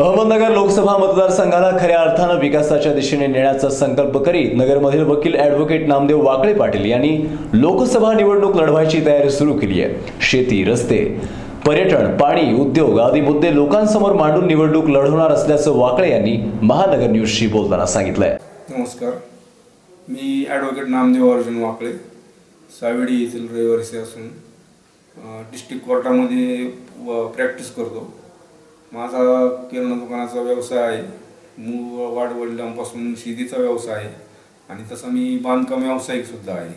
अहमदनगर लोकसभा मतदारसंघाला खऱ्या अर्थानं विकासाच्या दिशेने नेण्याचा संकल्प करीत नगरमधील वकील ॲडव्होकेट नामदेव वाकळे पाटील यांनी लोकसभा निवडणूक लढवायची तयारी सुरू केली आहे. शेती रस्ते पर्यटन पाणी उद्योग आदी मुद्दे लोकांसमोर मांडून निवडणूक लढवणार असल्याचं वाकळे यांनी महानगर न्यूजशी बोलताना सांगितलंय. नमस्कार. मी ॲडव्होकेट नामदेव अर्जुन वाकळे सावेडी येथील रहिवासी असून डिस्ट्रिक्ट कोर्टामध्ये व प्रॅक्टिस करतो. माझा किराणा दुकानाचा व्यवसाय आहे. मूळ वाडवडिलांपासून शेतीचा व्यवसाय आहे. आणि तसा मी बांधकाम व्यावसायिकसुद्धा आहे.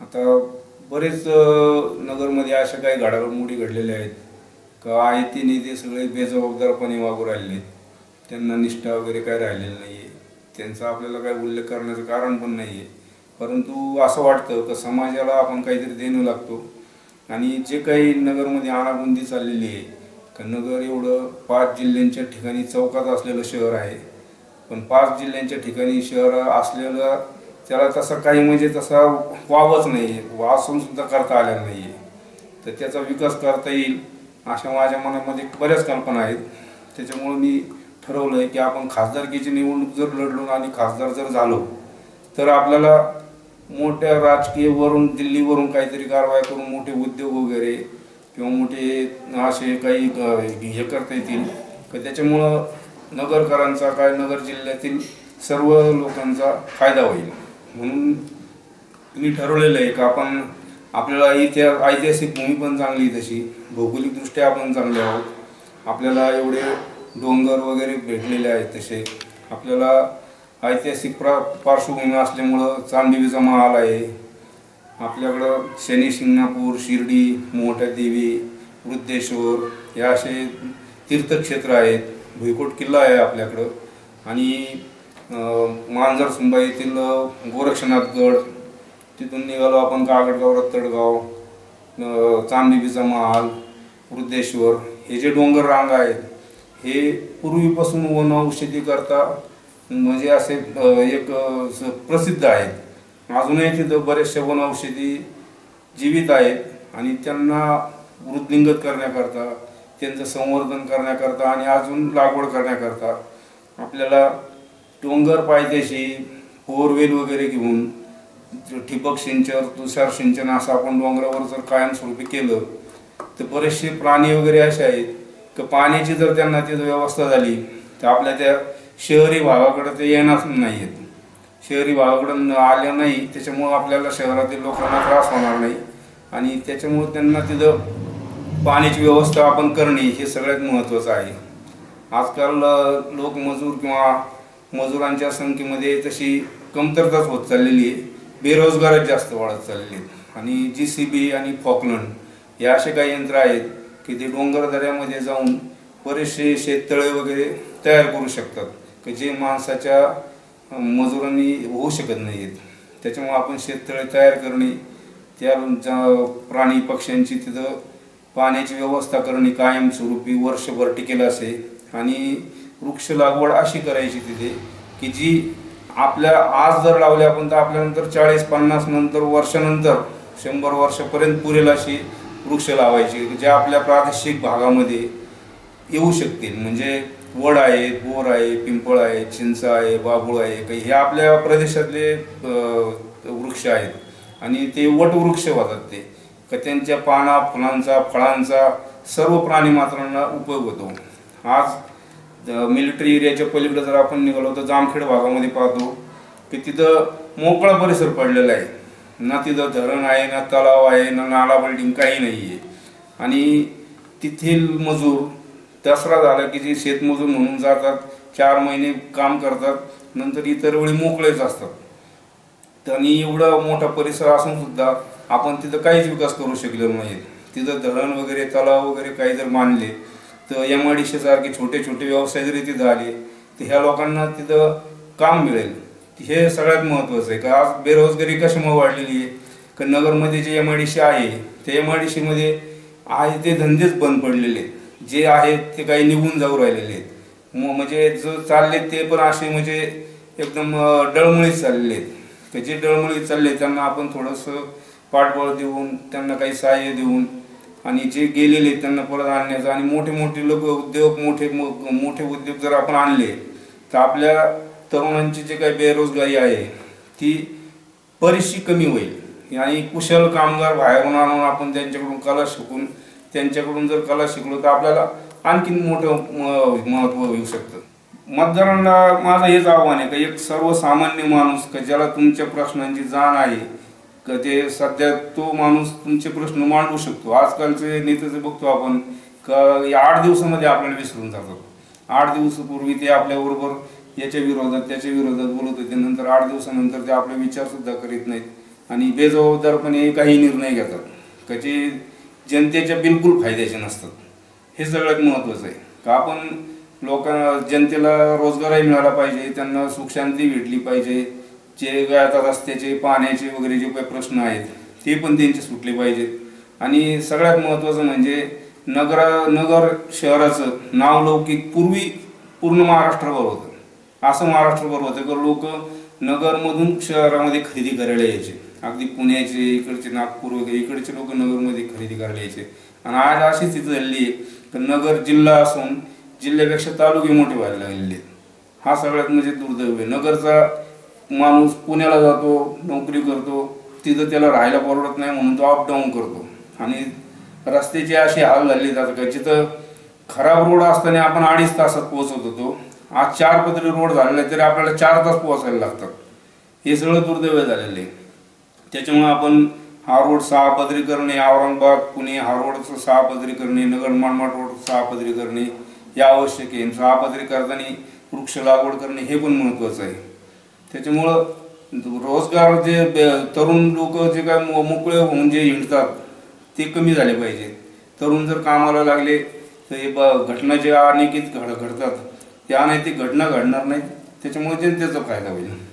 आता बरेच नगरमध्ये अशा काही घडामोडी घडलेल्या आहेत. का आहे ते नेते सगळे बेजबाबदारपणे वागू राहिले त्यांना निष्ठा वगैरे काय राहिलेली नाही आहे त्यांचा आपल्याला काय उल्लेख करण्याचं कारण पण नाही आहे परंतु असं वाटतं का समाजाला आपण काहीतरी देणं लागतो. आणि जे काही नगरमध्ये आणाबुंदी चाललेली आहे का नगर एवढं पाच जिल्ह्यांच्या ठिकाणी चौकात असलेलं शहर आहे. पण पाच जिल्ह्यांच्या ठिकाणी शहर असलेलं त्याला तसा काही म्हणजे तसा वावच नाही आहे असून सुद्धा करता आलेला नाही आहे तर त्याचा विकास करता येईल अशा माझ्या मनामध्ये बऱ्याच कल्पना आहेत. त्याच्यामुळं मी ठरवलं आहे की आपण खासदारकीची निवडणूक जर लढलो आणि खासदार जर झालो तर आपल्याला मोठ्या राजकीय वरून दिल्लीवरून काहीतरी कारवाई करून मोठे उद्योग वगैरे किंवा मोठे असे काही हे करता येतील. का त्याच्यामुळं नगरकरांचा काय नगर जिल्ह्यातील सर्व लोकांचा फायदा होईल. म्हणून मी ठरवलेलं आहे का आपण आपल्याला इतिहास ऐतिहासिक भूमी पण चांगली आहे तशी. भौगोलिकदृष्ट्या आपण चांगले आहोत. आपल्याला एवढे डोंगर वगैरे भेटलेले आहेत तसे. आपल्याला ऐतिहासिक प्रा पार्श्वभूमी असल्यामुळं चांदिवीचा महाल आहे. आपल्याकडं शनी शिंगणापूर शिर्डी मोठ्या देवी वृद्धेश्वर हे असे तीर्थक्षेत्र आहेत. भुईकोट किल्ला आहे आपल्याकडं. आणि मांजर सुंबा येथील गोरक्षनाथ गोरक्षनाथगड तिथून निघालो आपण कागडगाव रत्तडगाव अं, महाल वृद्धेश्वर. हे जे डोंगर रांग आहेत हे पूर्वीपासून वन औषधी करता म्हणजे असे एक स- प्रसिद्ध आहेत. अजूनही तिथं बरेचसे वन औषधी जीवित आहेत आणि त्यांना वृद्धिंगत करण्याकरता त्यांचं संवर्धन करण्याकरता आणि अजून लागवड करण्याकरता आपल्याला डोंगर पायथ्याशी बोरवेल वगैरे घेऊन ठिबक सिंचन तुषार सिंचन असं आपण डोंगरावर जर कायमस्वरूपी केलं तर बरेचसे प्राणी वगैरे असे आहेत की पाण्याची जर त्यांना तिथं व्यवस्था झाली तर आपल्या त्या शहरी भागाकडे ते येणार नाही आहेत शहरी भागाकडून आल्या नाही त्याच्यामुळं आपल्याला शहरातील लोकांना त्रास होणार नाही. आणि त्याच्यामुळं त्यांना तिथं पाण्याची व्यवस्था आपण करणे हे सगळ्यात महत्त्वाचं आहे. आजकाल लोक मजूर किंवा मजुरांच्या संख्येमध्ये तशी कमतरताच होत चाललेली आहे. बेरोजगारच जास्त वाढत चाललेली आहेत. आणि जी सी बी आणि फॉकलंड या असे काही यंत्र आहेत की ते डोंगर दऱ्यामध्ये जाऊन बरेचसे शेततळे वगैरे तयार करू शकतात. की जे माणसाच्या मजुरांनी होऊ शकत नाही आहेत त्याच्यामुळे आपण शेततळे तयार करणे त्या प्राणी पक्ष्यांची तिथं पाण्याची व्यवस्था करणे कायमस्वरूपी वर्षभर टिकेल असे आणि वृक्ष लागवड अशी करायची तिथे की जी आपल्या आज जर लावली आपण तर आपल्यानंतर चाळीस पन्नास नंतर वर्षानंतर शंभर वर्षापर्यंत पुरेल अशी वृक्ष लावायची जे आपल्या प्रादेशिक भागामध्ये येऊ शकतील. म्हणजे वड आहे बोर आहे पिंपळ आहे चिंच आहे बाबूळ आहे काही हे आपल्या प्रदेशातले वृक्ष आहेत. आणि ते वटवृक्ष वाहतात ते का त्यांच्या पाना फुलांचा फळांचा सर्व प्राणी मात्रांना उपयोग होतो. आज मिलिटरी एरियाच्या पलीकडे जर आपण निघालो तर जामखेड भागामध्ये पाहतो की तिथं मोकळा परिसर पडलेला आहे. ना तिथं धरण आहे ना तलाव आहे ना नाला बिल्डिंग काही नाही आहे आणि तेथील मजूर दसरा झाला की जे शेतमजूर म्हणून जातात चार महिने काम करतात नंतर इतर वेळी मोकळेच असतात. आणि एवढा मोठा परिसर असून सुद्धा आपण तिथं काहीच विकास करू शकलो नाही. तिथं धरण वगैरे तलाव वगैरे काही जर मानले तर एम आय डी सारखे छोटे छोटे व्यवसाय जरी तिथं आले तर ह्या लोकांना तिथं काम मिळेल. हे सगळ्यात महत्त्वाचं आहे. का आज बेरोजगारी कशामुळे वाढलेली आहे? का नगरमध्ये जे एम आय डी सी आहे ते एम आय डी सीमध्ये आहे ते धंदेच बंद पडलेले आहेत. जे आहेत ते काही निघून जाऊ राहिलेले आहेत. म्हणजे जो चालले ते पण असे म्हणजे एकदम डळमुळीच डळमळीत चाललेले आहेत. तर जे डळमळीत चालले त्यांना आपण थोडंसं पाठबळ देऊन त्यांना काही सहाय्य देऊन आणि जे गेलेले आहेत त्यांना परत आणण्याचं. आणि मोठे मोठे लोक उद्योग मोठे मो- मोठे उद्योग जर आपण आणले तर आपल्या तरुणांची जे काही बेरोजगारी आहे ती बरीचशी कमी होईल. आणि कुशल कामगार बाहेरून आणून आपण त्यांच्याकडून कला शिकून त्यांच्याकडून जर कला शिकलो तर आपल्याला आणखीन मोठं महत्त्व येऊ शकतं. मतदारांना माझं हेच आव्हान आहे का एक सर्वसामान्य माणूस का ज्याला तुमच्या प्रश्नांची जाण आहे का ते सध्या तो माणूस तुमचे प्रश्न मांडू शकतो. आजकालचे नेते बघतो आपण का या आठ दिवसामध्ये आपल्याला विसरून जातात. आठ दिवसापूर्वी ते आपल्याबरोबर याच्या विरोधात त्याच्या विरोधात बोलत होते. नंतर आठ दिवसानंतर ते आपले विचारसुद्धा करीत नाहीत. आणि बेजबाबदारपणे काही निर्णय घेतात. का जे जनतेच्या बिलकुल फायद्याचे नसतात. हे सगळ्यात महत्त्वाचं आहे. का आपण लोकांना जनतेला रोजगारही मिळाला पाहिजे त्यांना सुखशांती भेटली पाहिजे जे काय आता रस्त्याचे पाण्याचे वगैरे जे काही प्रश्न आहेत ते पण त्यांचे सुटले पाहिजेत. आणि सगळ्यात महत्त्वाचं म्हणजे नगर नगर शहराचं नावलौकिक पूर्वी पूर्ण महाराष्ट्रावर होतं. असं महाराष्ट्रभर होतं की लोक नगरमधून शहरामध्ये खरेदी करायला यायचे. अगदी पुण्याचे इकडचे नागपूर वगैरे इकडचे लोक नगरमध्ये खरेदी करायला यायचे आणि आज अशी स्थिती झालेली आहे तर नगर जिल्हा असून जिल्ह्यापेक्षा तालुके मोठे व्हायला लागलेले आहेत. हा सगळ्यात म्हणजे दुर्दैव आहे. नगरचा माणूस पुण्याला जातो नोकरी करतो तिथं त्याला राहायला परवडत नाही म्हणून तो अपडाऊन करतो. आणि रस्त्याचे असे हाल झाले जातात का जिथं खराब रोड असताना आपण अडीच तासात पोहोचत होतो. आज चार पदरी रोड झालेला आहे तरी आपल्याला चार तास पोहोचायला लागतात. हे सगळं दुर्दैव झालेलं आहे. त्याच्यामुळे आपण हा रोड सहा पदरी करणे औरंगाबाद पुणे हा सहा पदरी करणे नगर मनमाड रोड सहा पदरी करणे हे आवश्यक आहे. सहा पदरी करताना वृक्ष लागवड करणे हे पण महत्त्वाचं आहे. त्याच्यामुळं रोजगार जे बे- तरुण लोक जे काय मोकळे होऊन जे हिंडतात ते कमी झाले पाहिजे. तरुण जर कामाला लागले तर हे ब- घटना जे अनेकित घड घडतात त्या अनैतिक घटना घडणार नाहीत. त्याच्यामुळे जनतेचा फायदा होईल.